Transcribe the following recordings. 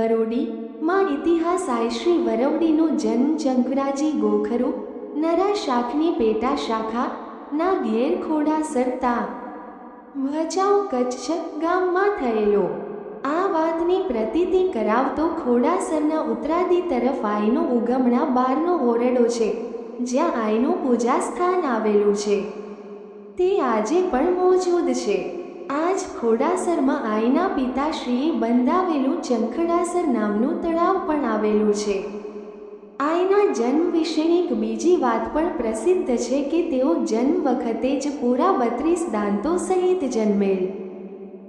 વરોડી માં ઇતિહાસ આયશ્રી વરવડીનો જન્મ ચંકરાજી ગોખરુ, નરા શાખની પેટા શાખા, ના ઘેર ખોડા સરતા. ભચાઉ કચ્છ ગામમાં થયેલો. આ વાતની પ્રતીતિ કરાવતો ખોડાસરના ઉત્તરાદી તરફ આઈનો ઉગમણા બારનો ઓરડો છે, જ્યાં આઈનું પૂજા સ્થાન આવેલું છે. તે આજે પણ મોજૂદ છે. આજ ખોડાસરમાં આઈના પિતાશ્રીએ બંધાવેલું ચંખડાસર નામનું તળાવ પણ આવેલું છે. આઈના જન્મ વિશેની એક બીજી વાત પણ પ્રસિદ્ધ છે કે તેઓ જન્મ વખતે જ પૂરા બત્રીસ દાંતો સહિત જન્મેલ.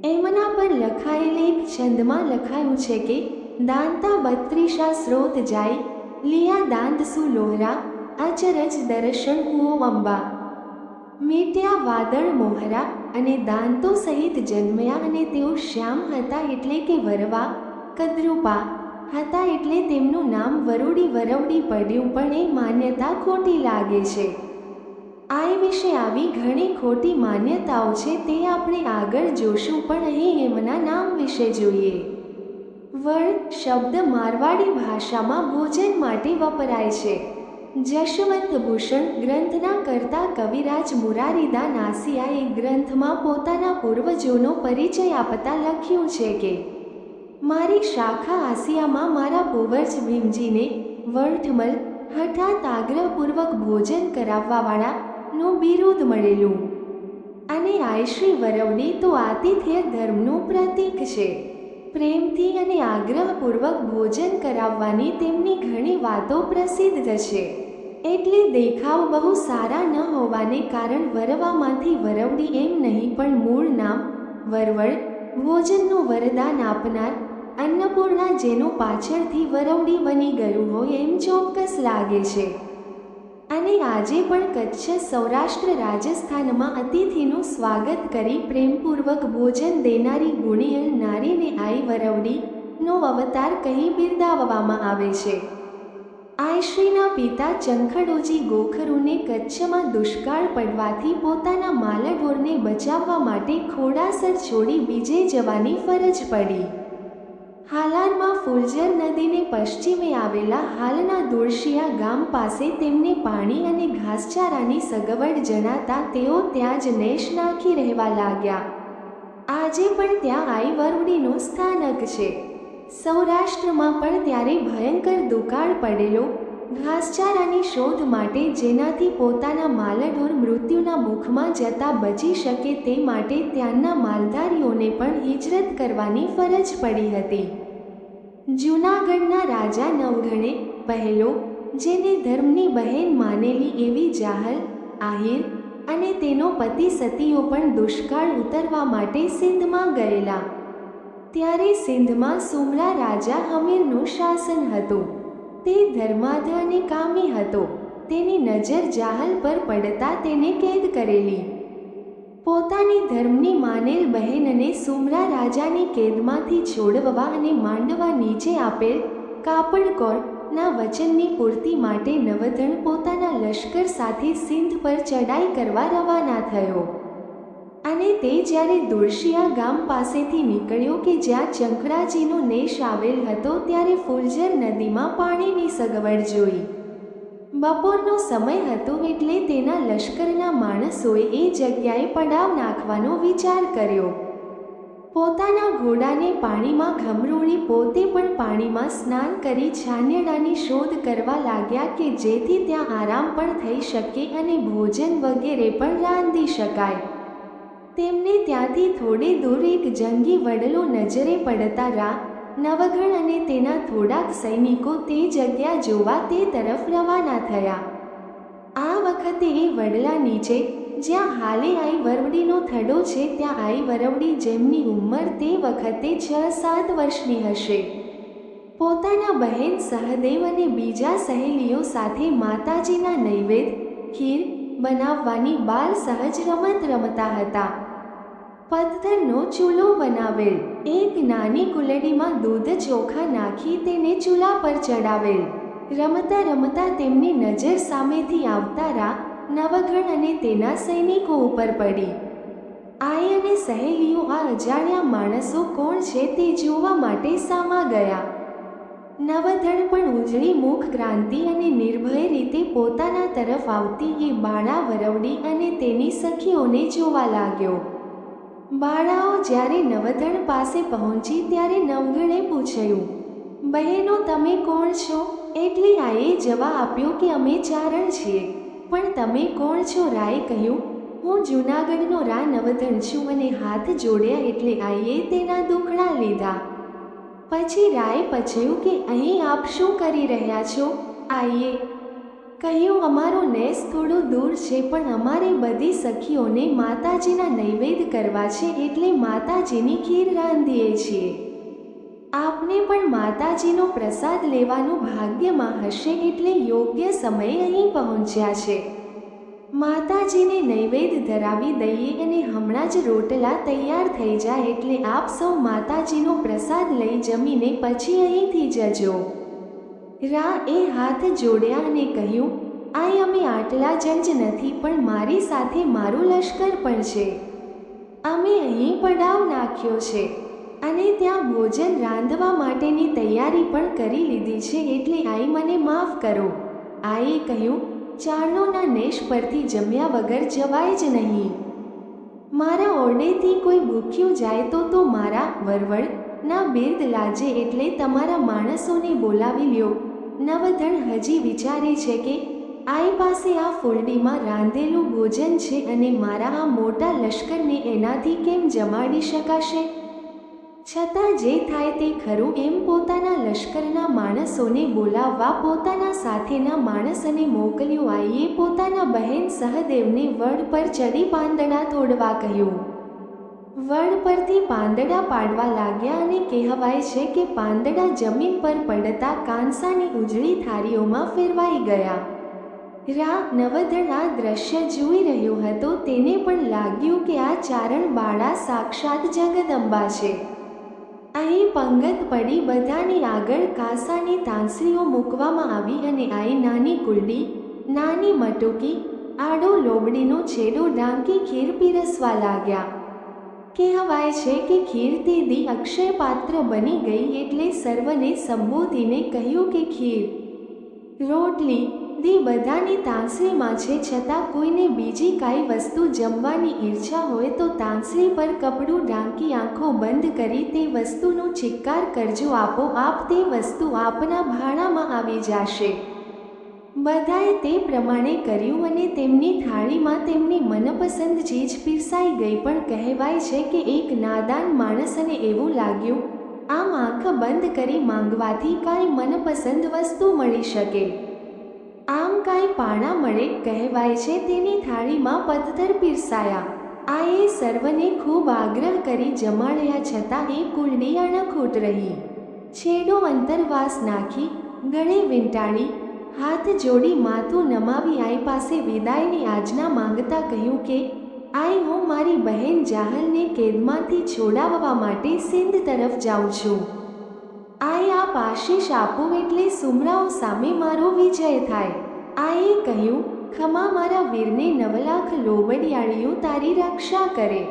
એમના પર લખાયેલ એક છંદમાં લખાયું છે કે, દાંતા બત્રીસા સ્રોત જાય, લિયા દાંત સુ લોહરા, અચરજ દર્શન કુઓ અંબા. મીટ્યા વાદળ મોહરા અને દાંતો સહિત જન્મ્યા અને તેઓ શ્યામ હતા એટલે કે વરવા, કદરૂપા હતા એટલે તેમનું નામ વરુડી વરવડી પડ્યું પણ એ માન્યતા ખોટી લાગે છે. આ વિશે આવી ઘણી ખોટી માન્યતાઓ છે તે આપણે આગળ જોશું પણ અહીં એમના નામ વિશે જોઈએ. વળ શબ્દ મારવાડી ભાષામાં ભોજન માટે વપરાય છે. જશવંત ભૂષણ ગ્રંથના કરતા કવિરાજ મુરારીદા નાસિયાએ ગ્રંથમાં પોતાના પૂર્વજોનો પરિચય આપતા લખ્યું છે કે, મારી શાખા આસિયામાં મારા પૂર્વજ ભીમજીને વર્ધમલ હઠાત આગ્રહપૂર્વક ભોજન કરાવવાવાળાનું બિરુદ મળેલું. અને આયશ્રી વરવડી તો આતિથ્ય ધર્મનું પ્રતીક છે. પ્રેમથી અને આગ્રહપૂર્વક ભોજન કરાવવાની તેમની ઘણી વાતો પ્રસિદ્ધ છે એટલે દેખાવ બહુ સારા ન હોવાને કારણ વરવામાંથી વરવડી એમ નહીં, પણ મૂળ નામ વરવડ ભોજનનું વરદાન આપનાર, અન્નપૂર્ણા જેનું પાછળથી વરવડી બની ગયું હોય એમ ચોક્કસ લાગે છે. અને આજે પણ કચ્છ સૌરાષ્ટ્ર રાજસ્થાનમાં અતિથિનું સ્વાગત કરી પ્રેમપૂર્વક ભોજન દેનારી ગુણિયલ નારીને આઈ વરવડી નો અવતાર કહી બિરદાવવામાં આવે છે. આયશ્રીના પિતા ચંખડોજી ગોખરુને કચ્છમાં દુષ્કાળ પડવાથી પોતાના માલઢોરને બચાવવા માટે ખોડાસર છોડી બીજે જવાની ફરજ પડી. હાલારમાં ફુલજર નદીને પશ્ચિમે આવેલા હાલના દુળશિયા ગામ પાસે તેમને પાણી અને ઘાસચારાની સગવડ જણાતા તેઓ ત્યાં જ નેશ નાખી રહેવા લાગ્યા. આજે પણ ત્યાં આઈવરુડીનું સ્થાનક છે. સૌરાષ્ટ્રમાં પણ ત્યારે ભયંકર દુકાળ પડેલો, ઘાસચારાની શોધ માટે જેનાથી પોતાના માલઢોર મૃત્યુના મુખમાં જતા બચી શકે તે માટે ત્યાંના માલધારીઓને પણ હિજરત કરવાની ફરજ પડી હતી. જૂનાગઢના રાજા નવઘણે પહેલો, જેને ધર્મની બહેન માનેલી એવી જાહલ, આહિર અને તેનો પતિ સતીઓ પણ દુષ્કાળ ઉતરવા માટે સિંધમાં ગયેલા. ત્યારે સિંધમાં સુમરા રાજા હમીરનું શાસન હતું. તે ધર્માધ કામી હતો. તેની નજર જાહલ પર પડતા તેને કેદ કરેલી. પોતાની ધર્મની માનેલ બહેનને સુમરા રાજાની કેદમાંથી છોડવવા અને માંડવા નીચે આપેલ કાપડકોર ના વચનની પૂર્તિ માટે નવધણ પોતાના લશ્કર સાથે સિંધ પર ચડાઈ કરવા રવાના થયો. અને તે જ્યારે દુર્શિયા ગામ પાસેથી નીકળ્યો કે જ્યાં ચંકરાજીનો નેશ આવેલ હતો ત્યારે ફુલજર નદીમાં પાણીની સગવડ જોઈ. બપોરનો સમય હતો એટલે તેના લશ્કરના માણસોએ એ જગ્યાએ પડાવ નાખવાનો વિચાર કર્યો. પોતાના ઘોડાને પાણીમાં ઘમરોળી પોતે પણ પાણીમાં સ્નાન કરી છાન્યડાની શોધ કરવા લાગ્યા કે જેથી ત્યાં આરામ પણ થઈ શકે અને ભોજન વગેરે પણ રાંધી શકાય. તેમને ત્યાંથી થોડે દૂર એક જંગી વડલો નજરે પડતા રા નવઘણ અને તેના થોડાક સૈનિકો તે જગ્યા જોવા તે તરફ રવાના થયા. આ વખતે એ વડલા નીચે, જ્યાં હાલે આઈ વરવડીનો થડો છે, ત્યાં આઈ વરવડી જેમની ઉંમર તે વખતે છ સાત વર્ષની હશે. પોતાના બહેન સહદેવ અને બીજા સહેલીઓ સાથે માતાજીના નૈવેદ્ય ખીર બનાવવાની બાળ સહજ રમત રમતા હતા. પથ્થરનો ચૂલો બનાવેલ. એક નાની કુલડીમાં દૂધ ચોખા નાખી તેને ચૂલા પર ચડાવેલ. રમતા રમતા તેમની નજર સામેથી આવતા રા નવઘણ અને તેના સૈનિકો ઉપર પડી. આઈ અને સહેલીઓ આ અજાણ્યા માણસો કોણ છે તે જોવા માટે સામા ગયા. નવધણ પણ ઉજળી મુખ ક્રાંતિ અને નિર્ભય રીતે પોતાના તરફ આવતી એ બાળા વરવડી અને તેની સખીઓને જોવા લાગ્યો. બાળાઓ જ્યારે નવધણ પાસે પહોંચી ત્યારે નવગણે પૂછ્યું, બહેનો, તમે કોણ છો? એટલે આઈએ જવાબ આપ્યો કે અમે ચારણ છીએ. પણ તમે કોણ છો? રાય કહ્યું, હું જૂનાગઢનો રા નવધણ છું અને હાથ જોડ્યા એટલે આઈએ તેના દુખડા લીધા. પછી રાય પૂછ્યું કે અહીં આપ શું કરી રહ્યા છો? આઈએ કહ્યું, અમારો નેસ થોડો દૂર છે, પણ અમારે બધી સખીઓને માતાજીના નૈવેદ્ય કરવા છે, એટલે માતાજીની ખીર રાંધીએ છીએ. આપને પણ માતાજીનો પ્રસાદ લેવાનું ભાગ્યમાં હશે, એટલે યોગ્ય સમયે અહીં પહોંચ્યા છે. માતાજીને નૈવેદ્ય ધરાવી દઈએ અને હમણાં જ રોટલા તૈયાર થઈ જાય, એટલે આપ સૌ માતાજીનો પ્રસાદ લઈ જમીને પછી અહીંથી જજો. રા એ હાથ જોડ્યા અને કહ્યું, આય અમે આટલા જંજ નથી, પણ મારી સાથે મારું લશ્કર પણ છે. અમે અહીં પડાવ નાખ્યો છે અને ત્યાં ભોજન રાંધવા માટેની તૈયારી પણ કરી લીધી છે એટલે આઈ મને માફ કરો. આઈએ કહ્યું, ચારણોના નેશ પરથી જમ્યા વગર જવાય જ નહીં. મારા ઓરડેથી કોઈ ભૂખ્યું જાય તો તો મારા વરવડ ના બિર્દ લાજે એટલે તમારા માણસોને બોલાવી લ્યો. નવધણ હજી વિચારે છે કે, આઈ પાસે આ ફૂલડીમાં રાંધેલું ભોજન છે અને મારા આ મોટા લશ્કરને એનાથી કેમ જમાડી શકાશે? છતાં જે થાય તે ખરું એમ પોતાના લશ્કરના માણસોને બોલાવવા, પોતાના સાથેના માણસને મોકલ્યો. આઈએ પોતાના બહેન સહદેવને વડ પર ચડી પાંદડા તોડવા કહ્યું. વડ પરથી પાંદડા પાડવા લાગ્યા અને કહેવાય છે કે પાંદડા જમીન પર પડતા કાંસાની ઉજળી થારીઓમાં ફેરવાઈ ગયા. રા નવધણ આ દ્રશ્ય જોઈ રહ્યો હતો, તેને પણ લાગ્યું કે આ ચારણ બાળા સાક્ષાત જગદંબા છે. અહીં પંગત પડી બધાની આગળ કાંસાની તાંસરીઓ મૂકવામાં આવી અને આઈ નાની કુલડી નાની મટુકી, આડો લોબડીનો છેડો ડાંકી ખીર પીરસવા લાગ્યા. કહેવાય છે કે ખીર તે દી અક્ષય પાત્ર બની ગઈ એટલે સર્વને સંબોધીને કહ્યું કે ખીર, રોટલી દી બધાની તાંસળીમાં છે, છતાં કોઈને બીજી કાંઈ વસ્તુ જમવાની ઈચ્છા હોય તો તાંસળી પર કપડું ઢાંકી આંખો બંધ કરી તે વસ્તુનો ચિક્કાર કરજો. આપો આપ તે વસ્તુ આપના ભાણામાં આવી જશે. બધાએ તે પ્રમાણે કર્યું અને તેમની થાળીમાં તેમની મનપસંદ ચીજ પીરસાઈ ગઈ પણ કહેવાય છે કે એક નાદાન માણસને એવું લાગ્યું. આમ આંખ બંધ કરી માંગવાથી કાંઈ મનપસંદ વસ્તુ મળી શકે. આમ કાંઈ પાણા મળે કહેવાય છે તેની થાળીમાં પથ્થર પીરસાયા. આ એ સર્વને ખૂબ આગ્રહ કરી જમાડ્યા છતાં એ કુલડી અણખૂટ રહી. છેડો અંતરવાસ નાખી, ગળે વીંટાળી હાથ જોડી માથું નમાવી આઈ પાસે વિદાયની આજના માંગતા કહ્યું કે, આઈ, હું મારી બહેન જાહલને કેદમાંથી છોડાવવા માટે સિંધ તરફ જાઉં છું. આઈ, આપ આશીષ આપું એટલે સુમરાઓ સામે મારો વિજય થાય. આઈએ કહ્યું, ખમા મારા વીરને નવલાખ લોબડિયાળીઓ તારી રક્ષા કરે.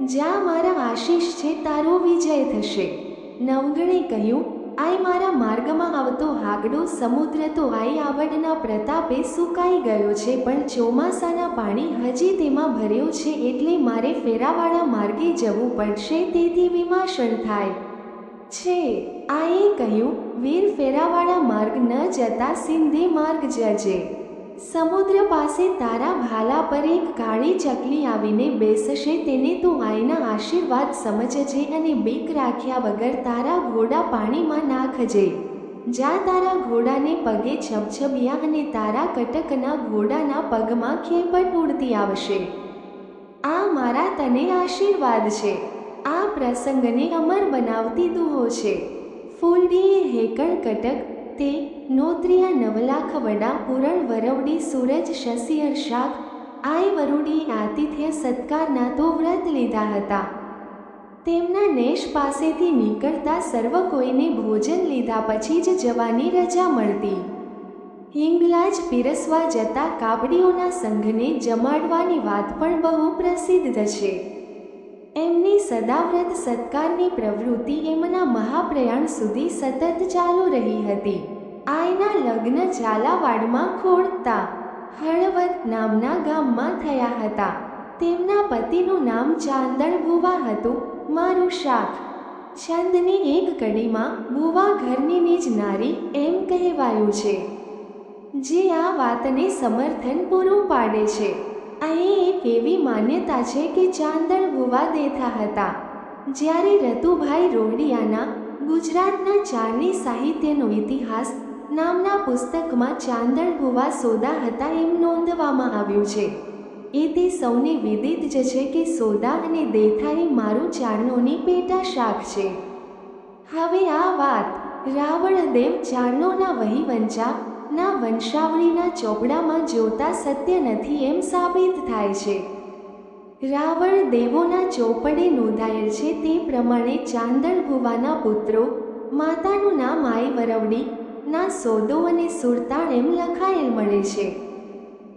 જ્યાં મારા આશીષ છે, તારો વિજય થશે. નવગણે કહ્યું આઈ મારા માર્ગમાં આવતો હાગડો સમુદ્ર તો આઈ આવડના પ્રતાપે સુકાઈ ગયો છે, પણ ચોમાસાના પાણી હજી તેમાં ભર્યો છે એટલે મારે ફેરાવાળા માર્ગે જવું પડશે તેથી વિમાસણ થાય. છે આઈએ કહ્યું, વીર ફેરાવાળા માર્ગ ન જતા સિંધે માર્ગ જજે. સમુદ્ર પાસે તારા ભાલા પર એક કાળી ચકલી આવીને બેસશે, તેને તું આઈના આશીર્વાદ સમજજે અને બીક રાખ્યા વગર તારા ઘોડા પાણીમાં નાખજે. જ્યાં તારા ઘોડાને પગે છબછબિયા અને તારા કટકના ઘોડાના પગમાં ખેપટ ઉડતી આવશે. આ મારા તને આશીર્વાદ છે. આ પ્રસંગને અમર બનાવતી દુહો છે ફૂલડીએ હેકળ કટક તે નોત્રિયા નવલાખ વડા પૂરણ વરવડી સૂરજ શશિયર શાક આય વરુડી આતિથ્ય સત્કારના તો વ્રત લીધા હતા. તેમના નેશ પાસેથી નીકળતા સર્વ કોઈને ભોજન લીધા પછી જ જવાની રજા મળતી. હિંગલાજ પીરસવા જતા કાબડીઓના સંઘને જમાડવાની વાત પણ બહુ પ્રસિદ્ધ છે. એમની સદાવ્રત સત્કારની પ્રવૃત્તિ એમના મહાપ્રયાણ સુધી સતત ચાલુ રહી હતી. આયના લગ્ન ઝાલાવાડમાં ખોડતા હળવદ નામના ગામમાં થયા હતા. તેમના પતિનું નામ ચાંદણ ભુવા હતું. મારું શાખ છંદની એક કડીમાં ભુવા ઘરની જ નારી એમ કહેવાયું છે, જે આ વાતને સમર્થન પૂરું પાડે છે. અહીં એક એવી માન્યતા છે કે ચાંદણ ભુવા દેથા હતા. જ્યારે રતુભાઈ રોડિયાના ગુજરાતના ચારણી સાહિત્યનો ઇતિહાસ નામના પુસ્તકમાં ચાંદણ ભુવા સોદા હતા એમ નોંધવામાં આવ્યું છે. એ તે સૌને વિદિત જ છે કે સોદા અને દેથા એ મારું ચારણોની પેટા શાખ છે. હવે આ વાત રાવણદેવ ચારણોના વહીવંચા ના વંશાવળીના ચોપડામાં જોતા સત્ય નથી એમ સાબિત થાય છે. રાવણ દેવોના ચોપડે નોંધાયેલ છે તે પ્રમાણે ચાંદણ ભુવાના પુત્રો, માતાનું નામ આઈ વરવડી ના સોદો અને સુરતાણ એમ લખાયેલ મળે છે.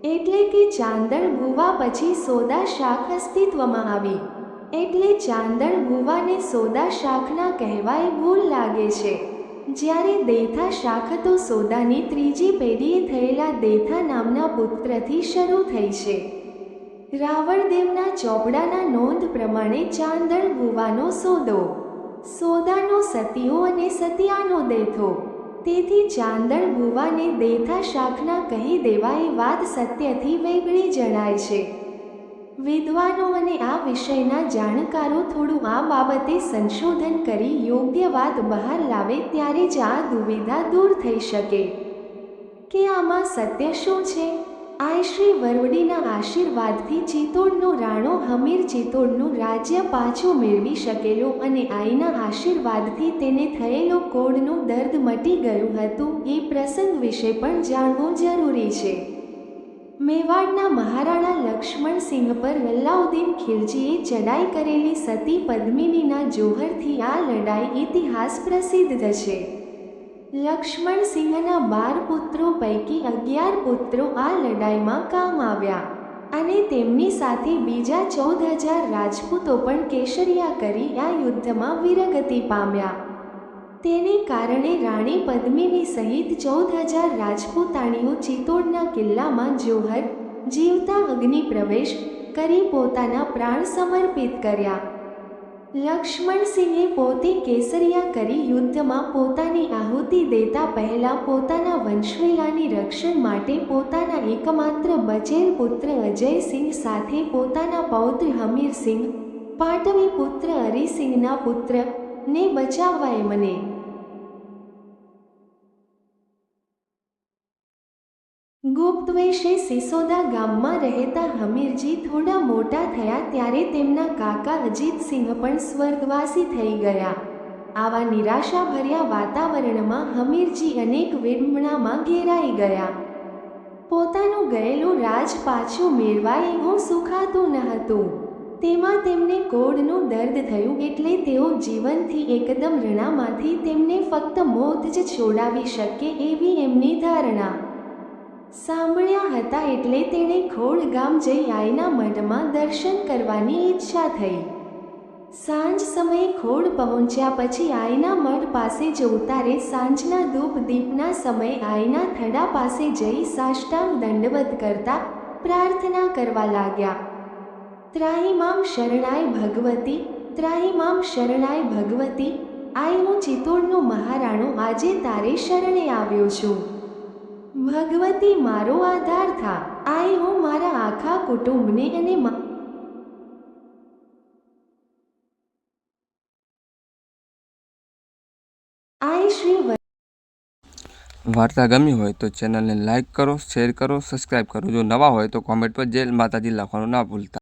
એટલે કે ચાંદણ ભુવા પછી સોદા શાખ અસ્તિત્વમાં આવી. એટલે ચાંદણ ભુવાને સોદા શાખના કહેવાય ભૂલ લાગે છે. જ્યારે દેથા શાખ તો સોદાની ત્રીજી પેઢીએ થયેલા દેથા નામના પુત્રથી શરૂ થઈ છે. રાવણદેવના ચોપડાના નોંધ પ્રમાણે ચાંદણ ભુવાનો સોદો, સોદાનો સતીઓ અને સતિયાનો દેથો. તેથી ચાંદણ ભુવાને દેથા શાખના કહી દેવા એ વાત સત્યથી વેગળી જણાય છે. વિદ્વાનો અને આ વિષયના જાણકારો થોડું આ બાબતે સંશોધન કરી યોગ્ય વાત બહાર લાવે ત્યારે જ આ દુવિધા દૂર થઈ શકે. કે આમાં સત્ય શું છે? આય શ્રી વરવડીના આશીર્વાદથી ચિત્તોડનો રાણો હમીર ચિત્તોડનું રાજ્ય પાછું મેળવી શકેલો અને આઈના આશીર્વાદથી તેને થયેલો કોડનું દર્દ મટી ગયું હતું એ પ્રસંગ વિશે પણ જાણવું જરૂરી છે. મેવાડના મહારાણા લક્ષ્મણસિંહ પર અલ્લાઉદ્દીન ખિલજીએ ચડાઈ કરેલી સતી પદ્મિનીના જોહરથી આ લડાઈ ઇતિહાસ પ્રસિદ્ધ છે લક્ષ્મણસિંહના બાર પુત્રો પૈકી અગિયાર પુત્રો આ લડાઈમાં કામ આવ્યા અને તેમની સાથે બીજા ચૌદ હજાર રાજપૂતો પણ કેસરિયા કરી આ યુદ્ધમાં વીરગતિ પામ્યા. તેને કારણે રાણી પદ્મિની સહિત ચૌદ હજાર રાજપૂતાણીઓ ચિત્તોડના કિલ્લામાં જોહર, જીવતા અગ્નિ પ્રવેશ કરી પોતાના પ્રાણ સમર્પિત કર્યા. લક્ષ્મણસિંહે પોતે કેસરિયા કરી યુદ્ધમાં પોતાની આહુતિ દેતા પહેલા પોતાના વંશવેલાની રક્ષણ માટે પોતાના એકમાત્ર બચેલ પુત્ર અજયસિંહ સાથે પોતાના પૌત્ર હમીરસિંહ, પાટવી પુત્ર હરિસિંહના પુત્ર ને બચાવવા મને. ગુપ્તવેશે સિસોદા ગામમાં રહેતા હમીરજી થોડા મોટા થયા ત્યારે તેમના કાકા અજીતસિંહ પણ સ્વર્ગવાસી થઈ ગયા. આવા નિરાશાભર્યા વાતાવરણમાં હમીરજી અનેક વિડંબણામાં ઘેરાઈ ગયા. પોતાનું ગયેલું રાજ પાછું મેળવાય એવું સુખાતું ન હતું. તેમાં તેમને કોડનું દર્દ થયું એટલે તેઓ જીવનથી એકદમ રણામાંથી તેમને ફક્ત મોત જ છોડાવી શકે એવી એમની ધારણા. સાંભળ્યા હતા એટલે તેણે ખોડ ગામ જઈ આઈના મઢમાં દર્શન કરવાની ઈચ્છા થઈ. સાંજ સમયે ખોડ પહોંચ્યા પછી આઈના મઢ પાસે જ ઉતારે સાંજના ધૂપ દીપના સમયે આઈના થડા પાસે જઈ સાષ્ટાંગ દંડવત કરતા પ્રાર્થના કરવા લાગ્યા. ત્રાહિમામ શરણાય ભગવતી, ત્રાહીમામ શરણાય ભગવતી, આઈ હું ચિત્તોડનો મહારાણો, આજે તારે શરણે આવ્યો છું. ભગવતી મારો આધાર થા. આય હું મારા આખા કુટુંબને અને શ્રી વાર્તા ગમી હોય તો ચેનલને લાઇક કરો, શેર કરો સબસ્ક્રાઈબ કરો. જો નવા હોય તો કોમેન્ટ પર જય માતાજી લખવાનું ના ભૂલતા.